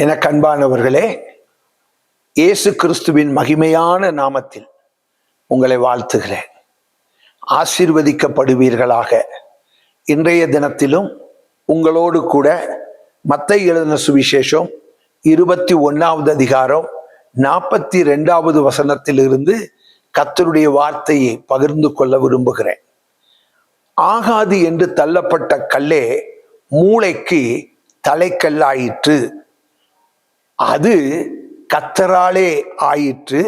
என கண்பானவர்களே இயேசு கிறிஸ்துவின் மகிமையான நாமத்தில் உங்களை வாழ்த்துகிறேன். ஆசீர்வதிக்கப்படுவீர்களாக. இன்றைய தினத்திலும் உங்களோடு கூட மத்தை எழுதின சுவிசேஷம் இருபத்தி ஒன்றாவது அதிகாரம் நாற்பத்தி ரெண்டாவது வசனத்திலிருந்து கத்தருடைய வார்த்தையை பகிர்ந்து கொள்ள விரும்புகிறேன். ஆகாது என்று தள்ளப்பட்ட கல்லே மூளைக்கு தலைக்கல்லாயிற்று. அது கத்தராலே ஆயிற்று.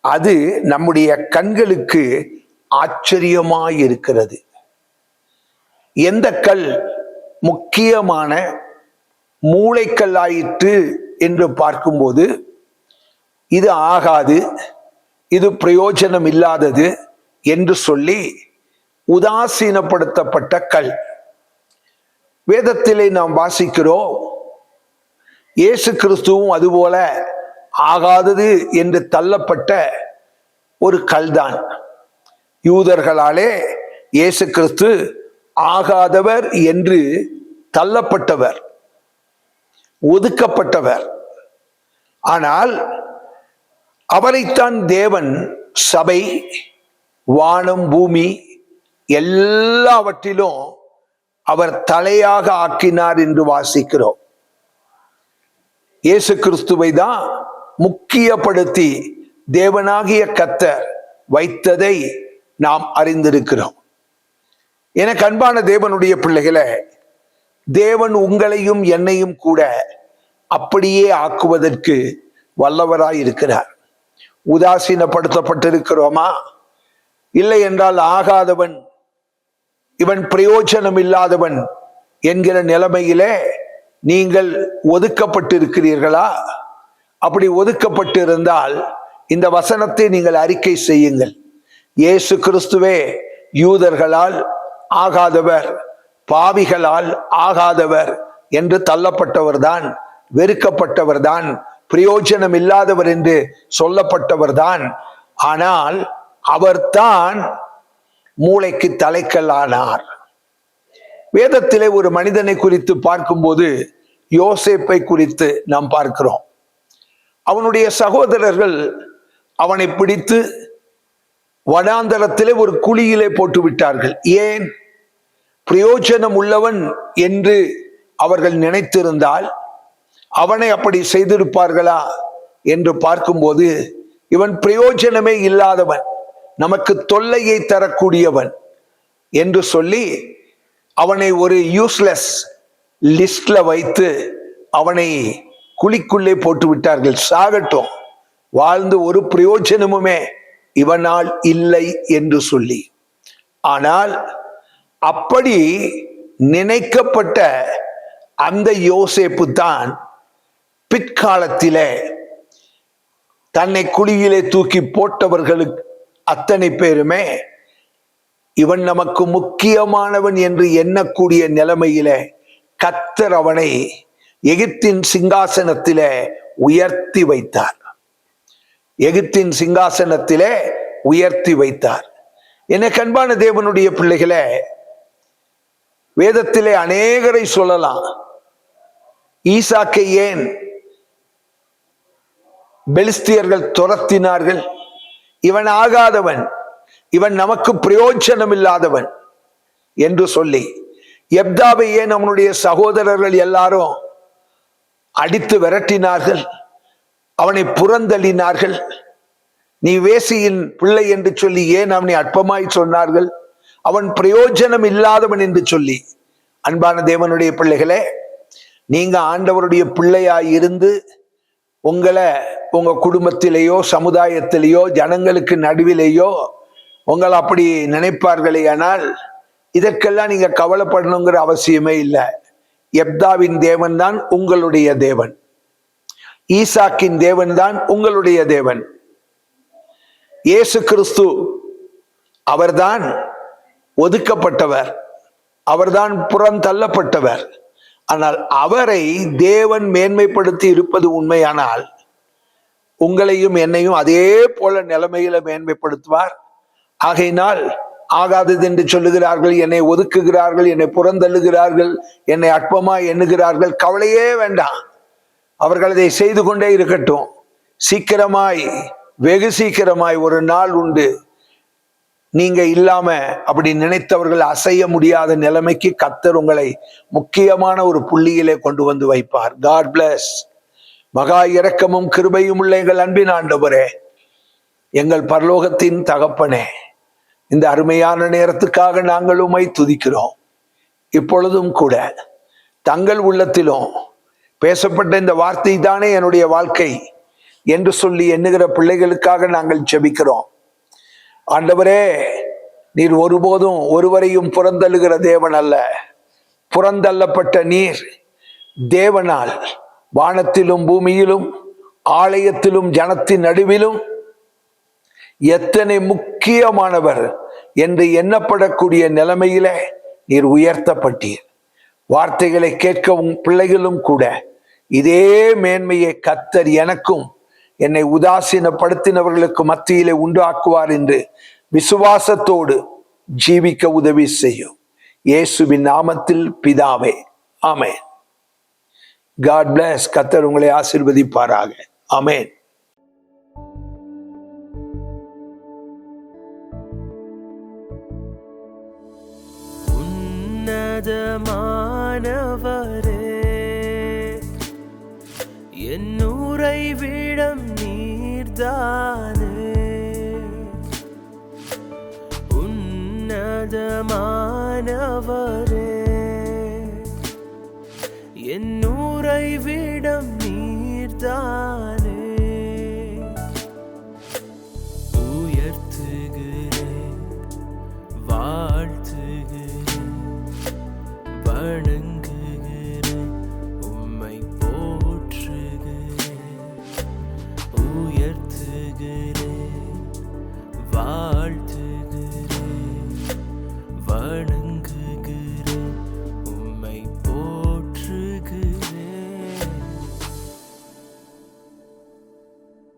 அது நம்முடைய கண்களுக்கு ஆச்சரியமாயிருக்கிறது. எந்த கல் முக்கியமான மூளைக்கல் ஆயிற்று என்று பார்க்கும்போது இது ஆகாது இது பிரயோஜனம் இல்லாதது என்று சொல்லி உதாசீனப்படுத்தப்பட்ட கல். வேதத்திலே நாம் வாசிக்கிறோம் இயேசு கிறிஸ்துவும் அதுபோல ஆகாதது என்று தள்ளப்பட்ட ஒரு கல்தான். யூதர்களாலே இயேசு கிறிஸ்து ஆகாதவர் என்று தள்ளப்பட்டவர் ஒதுக்கப்பட்டவர். ஆனால் அவரைத்தான் தேவன் சபை வானம் பூமி எல்லாவற்றிலும் அவர் தலையாக ஆக்கினார் என்று வாசிக்கிறோம். இயேசு கிறிஸ்துவை தான் முக்கியப்படுத்தி தேவனாகிய கத்தர் வைத்ததை நாம் அறிந்திருக்கிறோம். எனக்கு அன்பான தேவனுடைய பிள்ளைகளை தேவன் உங்களையும் என்னையும் கூட அப்படியே ஆக்குவதற்கு வல்லவராய் இருக்கிறார். உதாசீனப்படுத்தப்பட்டிருக்கிறோமா? இல்லை என்றால் ஆகாதவன் இவன் பிரயோஜனம் இல்லாதவன் என்கிற நிலைமையிலே நீங்கள் ஒதுக்கப்பட்டிருக்கிறீர்களா? அப்படி ஒதுக்கப்பட்டிருந்தால் இந்த வசனத்தை நீங்கள் அறிக்கை செய்யுங்கள். இயேசு கிறிஸ்துவே யூதர்களால் ஆகாதவர் பாவிகளால் ஆகாதவர் என்று தள்ளப்பட்டவர்தான் வெறுக்கப்பட்டவர்தான் பிரயோஜனம் இல்லாதவர் என்று சொல்லப்பட்டவர்தான். ஆனால் அவர்தான் மூளைக்கு தலைக்கல்லானார். வேதத்திலே ஒரு மனிதனை குறித்து பார்க்கும்போது யோசேப்பை குறித்து நாம் பார்க்கிறோம். அவனுடைய சகோதரர்கள் அவனை பிடித்து வடாந்தரத்திலே ஒரு குழியிலே போட்டு விட்டார்கள் ஏன்? பிரயோஜனம் உள்ளவன் என்று அவர்கள் நினைத்திருந்தால் அவனை அப்படி செய்திருப்பார்களா என்று பார்க்கும்போது இவன் பிரயோஜனமே இல்லாதவன் நமக்கு தொல்லையை தரக்கூடியவன் என்று சொல்லி அவனை ஒரு யூஸ்லெஸ் லிஸ்ட்ல வைத்து அவனை குழிக்குள்ளே போட்டு விட்டார்கள். சாகட்டும். வாழ்ந்து ஒரு பிரயோஜனமுமே இவனால் இல்லை என்று சொல்லி. ஆனால் அப்படி நினைக்கப்பட்ட அந்த யோசேப்பு தான் பிற்காலத்திலே தன்னை குழியிலே தூக்கி போட்டவர்களுக்கு அத்தனை பேருமே இவன் நமக்கு முக்கியமானவன் என்று எண்ணக்கூடிய நிலைமையில கத்தர் அவனை எகிப்தின் சிங்காசனத்திலே உயர்த்தி வைத்தார். எகிப்தின் சிங்காசனத்திலே உயர்த்தி வைத்தார். என கண்பான தேவனுடைய பிள்ளைகளை வேதத்திலே அநேகரை சொல்லலாம். ஈசாக்கை ஏன் பெலிஸ்தியர்கள் துரத்தினார்கள்? இவன் ஆகாதவன். இவன் நமக்கு பிரயோஜனம் இல்லாதவன் என்று சொல்லி எப்தாவை ஏன் அவனுடைய சகோதரர்கள் எல்லாரும் அடித்து விரட்டினார்கள்? அவனை புறந்தள்ளினார்கள்? நீ வேசியின் பிள்ளை என்று சொல்லி ஏன் அவனை அற்பமாய் சொன்னார்கள்? அவன் பிரயோஜனம் இல்லாதவன் என்று சொல்லி. அன்பான தேவனுடைய பிள்ளைகளே நீங்க ஆண்டவருடைய பிள்ளையாய் இருந்து உங்களை உங்க குடும்பத்திலேயோ சமுதாயத்திலேயோ ஜனங்களுக்கு நடுவிலேயோ உங்கள் அப்படி நினைப்பார்களே ஆனால் இதற்கெல்லாம் நீங்க கவலைப்படணுங்கிற அவசியமே இல்லை. எப்தாவின் தேவன் தான் உங்களுடைய தேவன். ஈசாக்கின் தேவன் தான் உங்களுடைய தேவன். இயேசு கிறிஸ்து அவர்தான் ஒதுக்கப்பட்டவர். அவர்தான் புறந்தள்ளப்பட்டவர் ஆனால் அவரை தேவன் மேன்மைப்படுத்தி இருப்பது உண்மையானால் உங்களையும் என்னையும் அதே போல நிலைமையில மேன்மைப்படுத்துவார். ஆகையினால் ஆகாதது என்று சொல்லுகிறார்கள் என்னை ஒதுக்குகிறார்கள் என்னை புறந்தள்ளுகிறார்கள் என்னை அற்பமா எண்ணுகிறார்கள். கவலையே வேண்டாம். அவர்கள் அதை செய்து கொண்டே இருக்கட்டும். சீக்கிரமாய் வெகு சீக்கிரமாய் ஒரு நாள் உண்டு. நீங்க இல்லாம அப்படி நினைத்தவர்கள் அசைய முடியாத நிலைமைக்கு கத்தர் உங்களை முக்கியமான ஒரு புள்ளியிலே கொண்டு வந்து வைப்பார். காட் பிளஸ் மகா இரக்கமும் கிருபையும் உள்ள எங்கள் அன்பின் ஆண்டவரே. எங்கள் பரலோகத்தின் தகப்பனே. இந்த அருமையான நேரத்துக்காக நாங்கள் உமை துதிக்கிறோம். இப்பொழுதும் கூட தங்கள் உள்ளத்திலும் பேசப்பட்ட இந்த வார்த்தை தானே என்னுடைய வாழ்க்கை என்று சொல்லி எண்ணுகிற பிள்ளைகளுக்காக நாங்கள் ஜெபிக்கிறோம். ஆண்டவரே நீர் ஒருபோதும் ஒருவரையும் புறந்தள்ளுகிற தேவன் அல்ல. புறந்தள்ளப்பட்ட நீர் தேவனால் வானத்திலும் பூமியிலும் ஆலயத்திலும் ஜனத்தின் நடுவிலும் எத்தனை முக்கியமானவர் என்று எண்ணப்படக்கூடிய நிலைமையில நீர் உயர்த்தப்பட்டீர். வார்த்தைகளை கேட்கவும் பிள்ளைகளும் கூட இதே மேன்மையை கத்தர் எனக்கும் என்னை உதாசீனப்படுத்தினவர்களுக்கு மத்தியிலே உண்டாக்குவார் என்று விசுவாசத்தோடு ஜீவிக்க உதவி செய்யும். இயேசுவின் நாமத்தில் பிதாவே ஆமேன். காட் பிளஸ் கத்தர் உங்களை ஆசிர்வதிப்பாராக. அமேன் உன்னதமானவரே என் உறைவிடம் நீர்தானே உன்னதமானவரே. என்னூரை விடம் நீர்தான் காண